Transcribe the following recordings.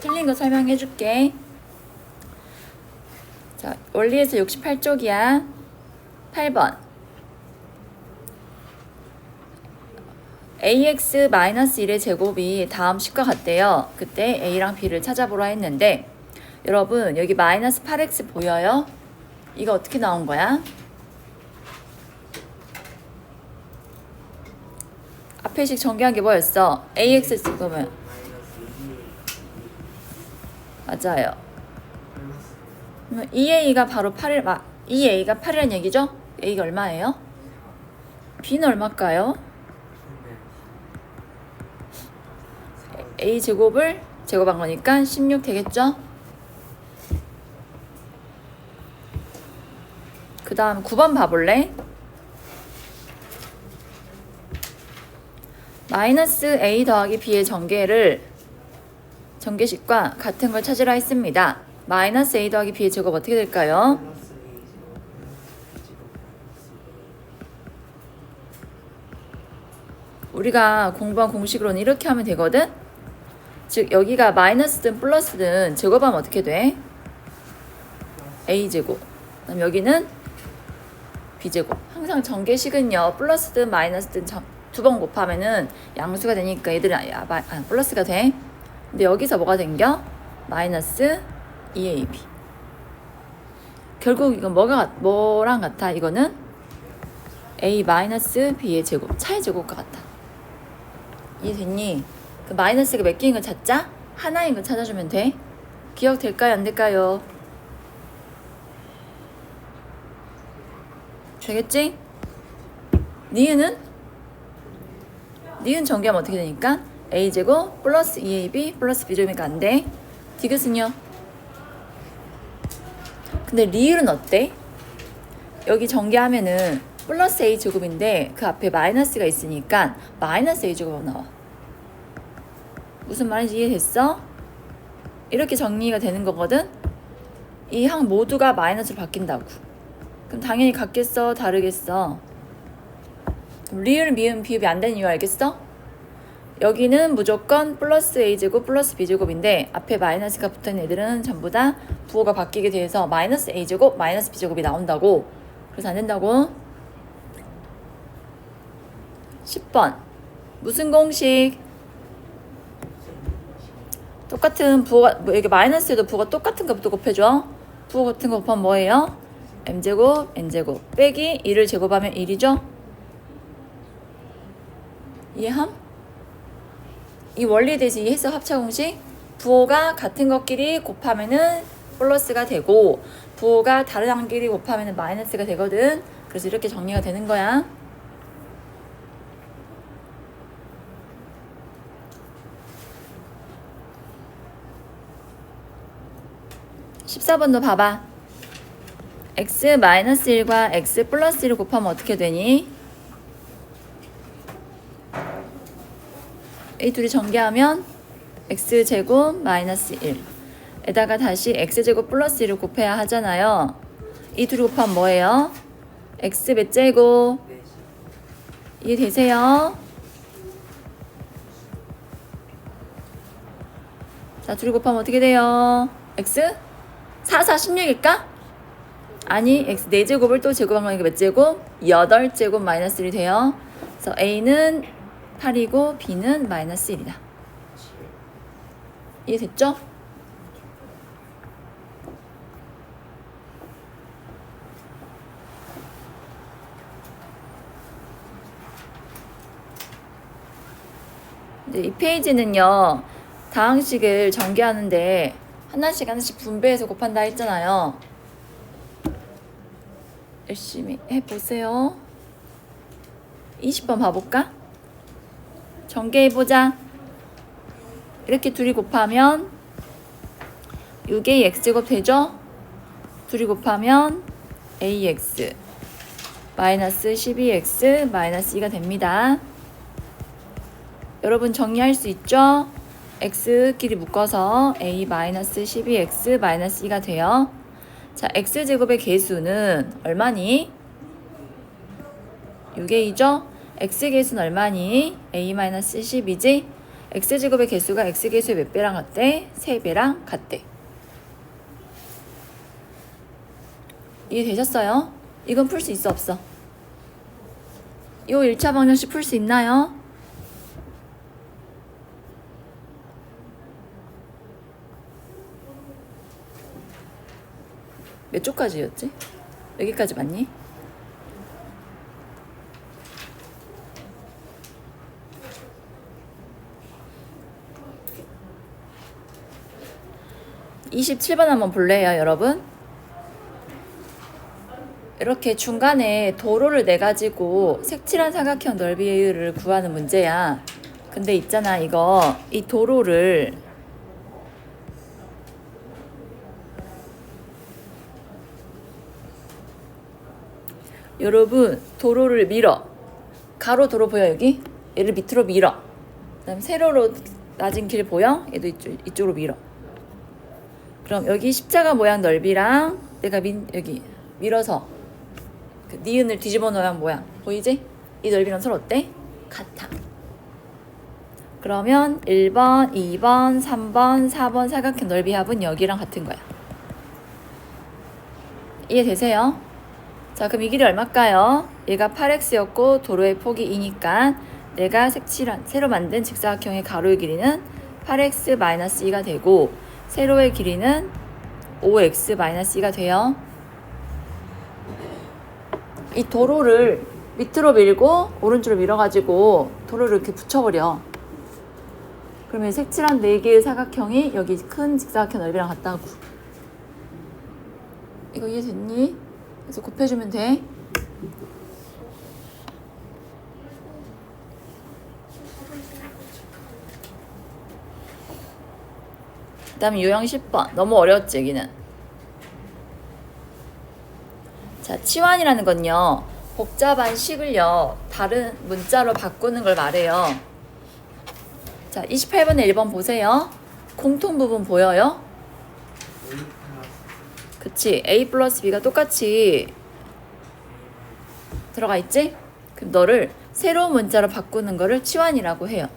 틀린 거 설명해 줄게. 자, 원리에서 68쪽이야. 8번. ax-1의 제곱이 다음 식과 같대요. 그때 a랑 b를 찾아보라 했는데 여러분 여기 마이너스 8x 보여요? 이거 어떻게 나온 거야? 앞에 식 전개한 게 뭐였어? ax 그러면 맞아요. 2a가 바로 8일 아 2a가 8이란 얘기죠? a가 얼마예요? b는 얼마일까요? a 제곱을 제곱한 거니까 16 되겠죠? 그 다음 9번 봐볼래? 마이너스 a 더하기 b의 전개를 전개식과 같은 걸 찾으라 했습니다. 마이너스 a 더하기 b의 제곱 어떻게 될까요? 우리가 공부한 공식으로는 이렇게 하면 되거든? 즉 여기가 마이너스든 플러스든 제곱하면 어떻게 돼? a제곱 그다음 여기는 b제곱 항상 전개식은요 플러스든 마이너스든 두 번 곱하면은 양수가 되니까 얘들은 아, 마, 아, 플러스가 돼 근데 여기서 뭐가 생겨? 마이너스 2ab 결국 이건 뭐가 같- 뭐랑 같아 이거는 a 마이너스 b의 제곱 차의 제곱과 같아 이해됐니? 그 마이너스가 몇 개인 걸 찾자? 하나인 걸 찾아주면 돼. 기억될까요? 안 될까요? 되겠지? 니은은? 니은 전개하면 어떻게 되니까? A제곱 플러스 2ab 플러스 b제곱이니까. 디귿은요? 근데 리을은 어때? 여기 전개하면은 플러스 a제곱인데 그 앞에 마이너스가 있으니까 마이너스 a제곱 나와. 무슨 말인지 이해됐어? 이렇게 정리가 되는 거거든? 이 항 모두가 마이너스로 바뀐다고. 그럼 당연히 같겠어? 다르겠어? 리을, 미음, 비읍이 안 되는 이유 알겠어? 여기는 무조건 플러스 a제곱 플러스 b제곱인데 앞에 마이너스가 붙어있는 애들은 전부 다 부호가 바뀌게 돼서 마이너스 a제곱 마이너스 b제곱이 나온다고. 그래서 안 된다고. 10번. 무슨 공식? 똑같은 부호가 뭐 여기 마이너스에도 부호가 똑같은 것부터 곱해줘. 부호 같은 거 곱하면 뭐예요? m제곱 n제곱 빼기 1을 제곱하면 1이죠? 이해함? 이 원리에 대해서 이해했어 합차 공식? 부호가 같은 것끼리 곱하면은 플러스가 되고 부호가 다른 항끼리 곱하면은 마이너스가 되거든. 그래서 이렇게 정리가 되는 거야. 14번도 봐봐. x 마이너스 1과 x 플러스 1을 곱하면 어떻게 되니? 이 둘이 전개하면 x 제곱 마이너스 1 에다가 다시 x 제곱 플러스 1을 곱해야 하잖아요. 이 둘이 곱하면 뭐예요? x 몇 제곱? 이해되세요? 자, 둘이 곱하면 어떻게 돼요? x? 4, 4, 16일까? 아니, x 4제곱을 또 제곱한 거니까 몇 제곱? 8제곱 마이너스 1이 돼요. 그래서 a는 8이고 b는 마이너스 1이다. 이해됐죠? 이 페이지는요, 다항식을 전개하는데 하나씩 하나씩 분배해서 곱한다 했잖아요. 열심히 해보세요. 20번 봐볼까? 전개해보자. 이렇게 둘이 곱하면 6a x제곱 되죠? 둘이 곱하면 ax 마이너스 12x 마이너스 2가 됩니다. 여러분 정리할 수 있죠? x끼리 묶어서 a 마이너스 12x 마이너스 2가 돼요. 자, x제곱의 개수는 얼마니? 6a죠? X 개수는 얼마니? a 마이너스 12지? x제곱의 개수가 x개수의 몇 배랑 같대? 3배랑 같대. 이해되셨어요? 이건 풀 수 있어 없어? 요 1차 방정식 풀 수 있나요? 몇 쪽까지였지? 여기까지 맞니? (27번) 한번 볼래요 여러분? 이렇게 중간에 도로를 내 가지고 색칠한 삼각형 넓이를 구하는 문제야. 근데 있잖아 이거. 이 도로를 여러분 도로를 밀어. 가로 도로 보여 여기? 얘를 밑으로 밀어. 그 다음 세로로 낮은 길 보여? 얘도 이쪽, 이쪽으로 밀어 그럼 여기 십자가 모양 넓이랑 내가 민 여기 밀어서 그 니은을 뒤집어 놓은 모양 보이지? 이 넓이랑 서로 어때? 같아. 그러면 1번, 2번, 3번, 4번 사각형 넓이 합은 여기랑 같은 거야. 이해되세요? 자, 그럼 이 길이 얼마일까요? 얘가 8x였고 도로의 폭이 2니까 내가 색칠한 새로 만든 직사각형의 가로의 길이는 8x-2가 되고 세로의 길이는 5x-2가 돼요. 이 도로를 밑으로 밀고 오른쪽으로 밀어가지고 도로를 이렇게 붙여버려. 그러면 색칠한 네 개의 사각형이 여기 큰 직사각형 넓이랑 같다고. 이거 이해됐니? 그래서 곱해주면 돼. 다음에 유형 10번. 너무 어려웠지, 여기는. 자, 치환이라는 건요. 복잡한 식을요. 다른 문자로 바꾸는 걸 말해요. 자, 28번에 1번 보세요. 공통 부분 보여요? 그치. A 플러스 B가 똑같이 들어가 있지? 그럼 너를 새로운 문자로 바꾸는 거를 치환이라고 해요.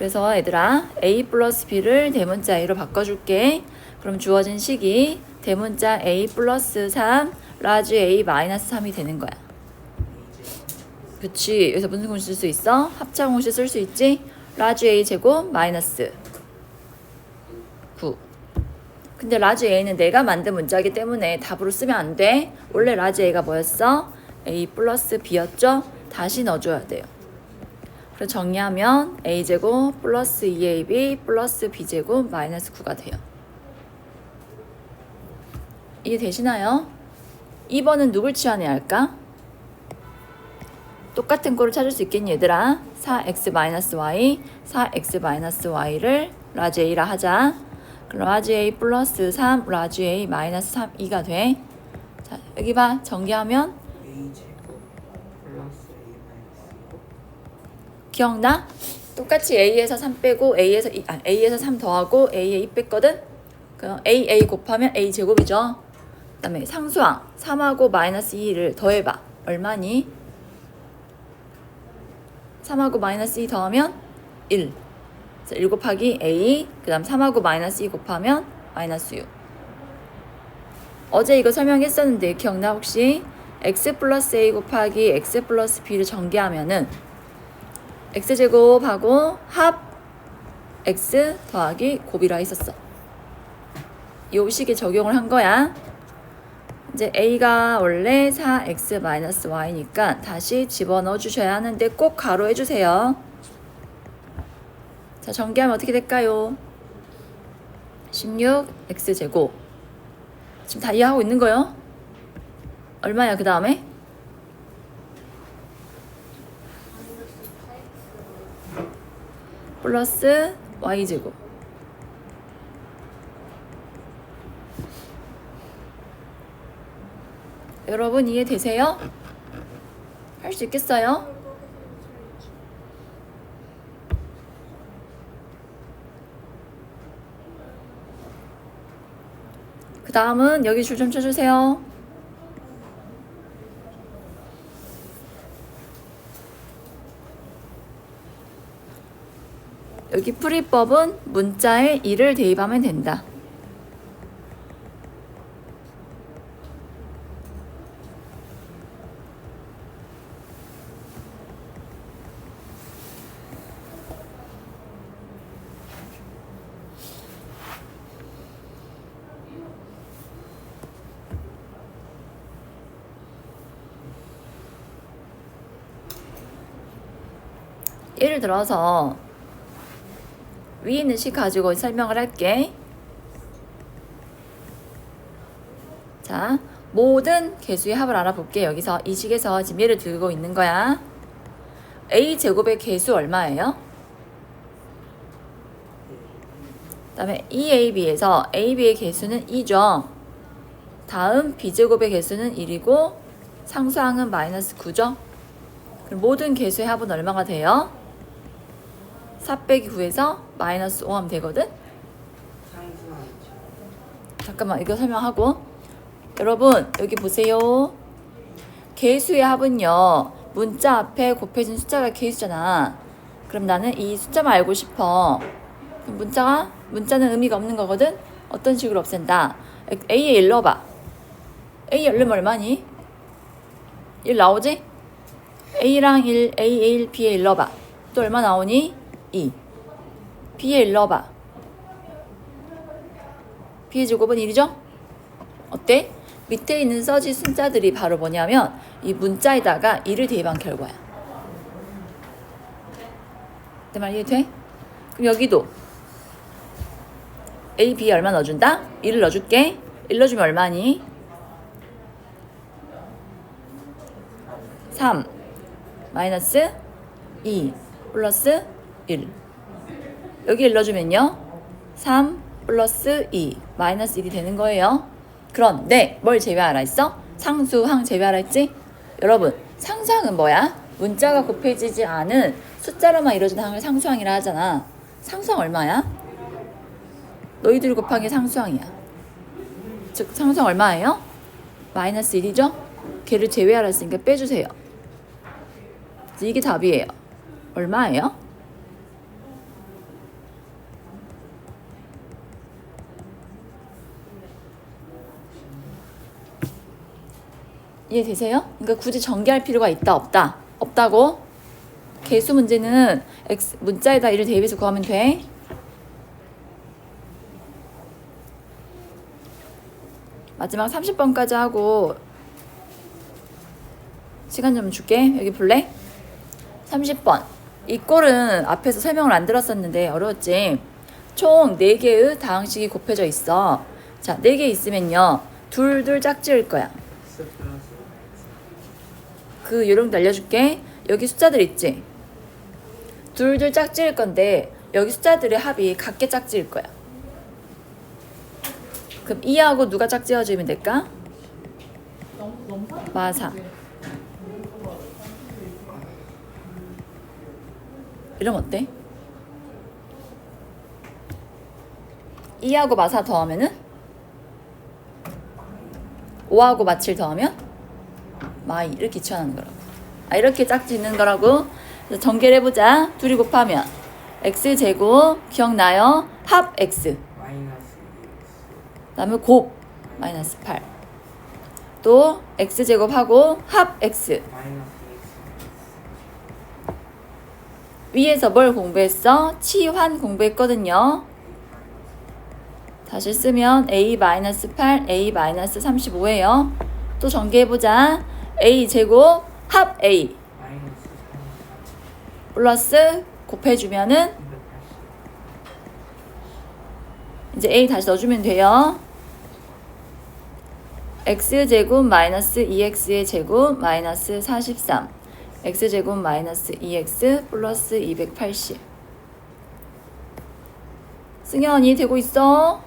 그래서 얘들아 A 플러스 B를 대문자 A로 바꿔줄게. 그럼 주어진 식이 대문자 A 플러스 3 라지 A 마이너스 3이 되는 거야. 그치. 여기서 무슨 공식 쓸 수 있어? 합차 공식 쓸 수 있지? 라지 A 제곱 마이너스 9. 근데 라지 A는 내가 만든 문자이기 때문에 답으로 쓰면 안 돼. 원래 라지 A가 뭐였어? A 플러스 B였죠? 다시 넣어줘야 돼요. 그래서 정리하면 A제곱 플러스 2AB 플러스 B제곱 마이너스 9가 돼요. 이해되시나요? 2번은 누굴 치환해야 할까? 똑같은 꼴을 찾을 수 있겠니 얘들아? 4x-y, 4x-y를 라지 a라 하자. 그럼 라지 a 플러스 3, 라지 a 마이너스 3, 2가 돼. 자, 여기 봐. 전개하면 A 제곱 플러스 A 마이너스 기억나? 똑같이 a에서 3 빼고 a에서 2, 아, a에서 3 더하고 a에 2 뺐거든? 그럼 a, a 곱하면 a 제곱이죠. 그 다음에 상수항 3하고 마이너스 2를 더해봐. 얼마니? 3하고 마이너스 2 더하면 1. 그래서 1 곱하기 a, 그 다음 3하고 마이너스 2 곱하면 마이너스 6. 어제 이거 설명했었는데 기억나 혹시? x 플러스 a 곱하기 x 플러스 b를 전개하면은 x제곱하고 합 x 더하기 곱이라 했었어. 요 식에 적용을 한 거야. 이제 a가 원래 4x-y니까 다시 집어넣어 주셔야 하는데 꼭 가로 해 주세요. 자, 전개하면 어떻게 될까요? 16x제곱. 지금 다 이해하고 있는 거요? 얼마야, 그 다음에? 플러스 y제곱. 여러분 이해되세요? 할 수 있겠어요? 그 다음은 여기 줄 좀 쳐주세요. 여기 풀이법은 문자에 2를 대입하면 된다. 예를 들어서 위에 있는 식 가지고 설명을 할게. 자, 모든 개수의 합을 알아볼게. 여기서 이 식에서 지금 예를 들고 있는 거야. a 제곱의 개수 얼마예요? 그다음에 2ab에서 ab의 개수는 2죠. 다음 b제곱의 개수는 1이고 상수항은 마이너스 9죠. 그럼 모든 개수의 합은 얼마가 돼요? 4 빼기 9에서 마이너스 5 하면 되거든? 잠깐만 이거 설명하고 여러분 여기 보세요 개수의 합은요 문자 앞에 곱해진 숫자가 개수잖아 그럼 나는 이 숫자만 알고 싶어 문자가 문자는 의미가 없는 거거든 어떤 식으로 없앤다 A에 1 넣어봐 A 1 넣으면 얼마니? 1 나오지? A랑 1, A, 1, B에 1 넣어봐 또 얼마 나오니? 2 B에 1 넣어봐 B의 제곱은 1이죠? 어때? 밑에 있는 써진 숫자들이 바로 뭐냐면 이 문자에다가 1을 대입한 결과야. 내 말 이해돼? 그럼 여기도 A, B 얼마 넣어준다? 1을 넣어줄게. 1 넣어주면 얼마니? 3 마이너스 2 플러스 1 여기 1 넣어주면요 3 플러스 2 마이너스 1이 되는 거예요. 그런데 뭘 제외하라 했어? 상수 항 제외하라 했지? 여러분 상수항은 뭐야? 문자가 곱해지지 않은 숫자로만 이루어진 항을 상수항이라 하잖아. 상수항 얼마야? 너희들 곱하기 상수항이야. 즉 상수항 얼마예요? 마이너스 1이죠? 걔를 제외하라 했으니까 빼주세요. 이게 답이에요. 얼마예요? 이해되세요? 그러니까 굳이 전개할 필요가 있다 없다 없다고? 개수 문제는 x 문자에다 1을 대입해서 구하면 돼. 마지막 30번까지 하고 시간 좀 줄게. 여기 볼래? 30번. 이 꼴은 앞에서 설명을 안 들었었는데 어려웠지? 총 4개의 다항식이 곱해져 있어. 자 4개 있으면요. 둘둘 짝지을 거야 그 요령도 알려줄게. 여기 숫자들 있지? 둘둘 짝지을 건데 여기 숫자들의 합이 같게 짝지을 거야. 그럼 2하고 누가 짝지어주면 될까? 마사. 이러면 어때? 2하고 마사 더하면은 5하고 마칠 더하면 마이 이렇게 치환하는 거라고. 아 이렇게 짝짓는 거라고. 전개를 해보자. 둘이 곱하면 x 제곱 기억나요? 합 x. 마이너스 그다음에 곱 마이너스 8. 또 x 제곱하고 합 x. 위에서 뭘 공부했어? 치환 공부했거든요. 다시 쓰면 a 마이너스 8, a 마이너스 35예요. 또 전개해보자. A 제곱 합 a. 마이너스 34 플러스 곱해주면은 280 이제 a 다시 넣어주면 돼요. x 제곱 마이너스 2x의 제곱 마이너스 43 x 제곱 마이너스 2x 플러스 280 승현이 되고 있어?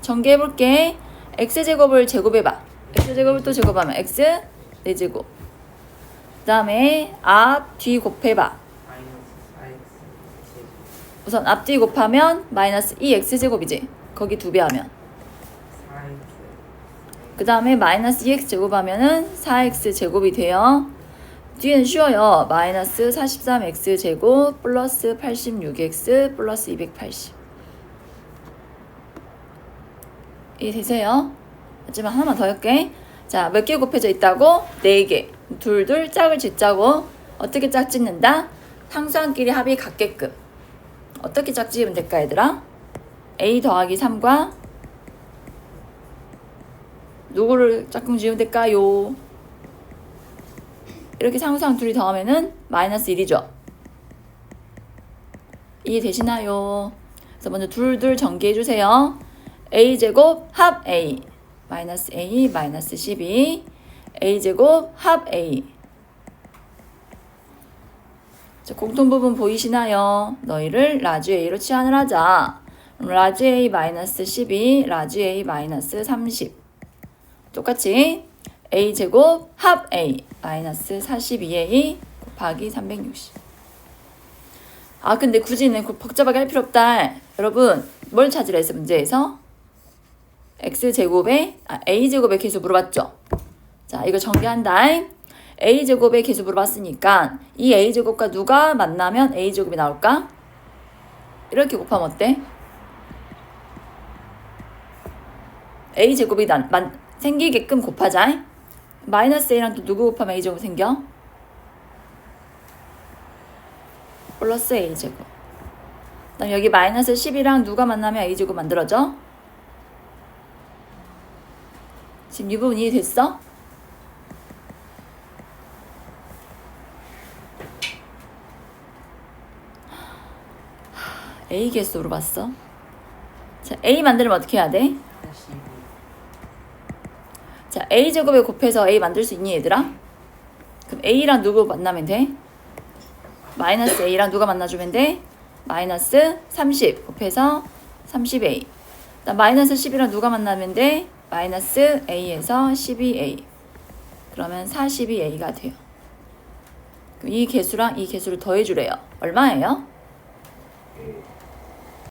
전개해볼게. X 제곱을 제곱해봐. X 제곱을 또 제곱하면 x 4제곱 그 다음에 앞, 뒤 곱해봐 마이너스 4X 제곱 우선 앞뒤 곱하면 마이너스 2x 제곱이지 거기 두 배 하면 4X 그 다음에 마이너스 2x 제곱 하면은 4x 제곱이 돼요. 뒤에는 쉬워요. 마이너스 43x 제곱 플러스 86x 플러스 280. 이해되세요? 하지만 하나만 더 할게. 자, 몇 개 곱해져 있다고? 네 개. 둘, 둘, 짝을 짓자고. 어떻게 짝 짓는다? 상수항끼리 합이 같게끔. 어떻게 짝 지으면 될까, 얘들아? a 더하기 3과 누구를 짝꿍 지으면 될까요? 이렇게 상수항 둘이 더하면은 마이너스 1이죠. 이해되시나요? 그래서 먼저 둘둘 전개해 주세요. a 제곱 합 a 마이너스 a 마이너스 12 a 제곱 합 a 자, 공통 부분 보이시나요? 너희를 라지 a로 치환을 하자. 라지 a 마이너스 12 라지 a 마이너스 30 똑같이 a 제곱 합 a 마이너스 42a 곱하기 360. 아 근데 굳이는 그 복잡하게 할 필요 없다. 여러분 뭘 찾으라 했어 문제에서? X 제곱에 아, a 제곱의 개수 물어봤죠. 자 이거 전개한다. a 제곱의 개수 물어봤으니까 이 a 제곱과 누가 만나면 a 제곱이 나올까? 이렇게 곱하면 어때? a 제곱이 난, 만, 생기게끔 곱하자. 마이너스 a랑 또 누구 곱하면 a 제곱 생겨? 플러스 a 제곱. 그다음 여기 마이너스 10이랑 누가 만나면 a 제곱 만들어져? 지금 이 부분 이해됐어? A 개수 물어봤어. 자, A 만들면 어떻게 해야 돼? 42 자, A 제곱에 곱해서 A 만들 수 있니, 얘들아? 그럼 A랑 누구 만나면 돼? 마이너스 A랑 누가 만나주면 돼? 마이너스 30 곱해서 30A. 그다음 마이너스 10이랑 누가 만나면 돼? 마이너스 A에서 12A. 그러면 42A가 돼요. 이 개수랑 이 개수를 더해주래요. 얼마예요? 예.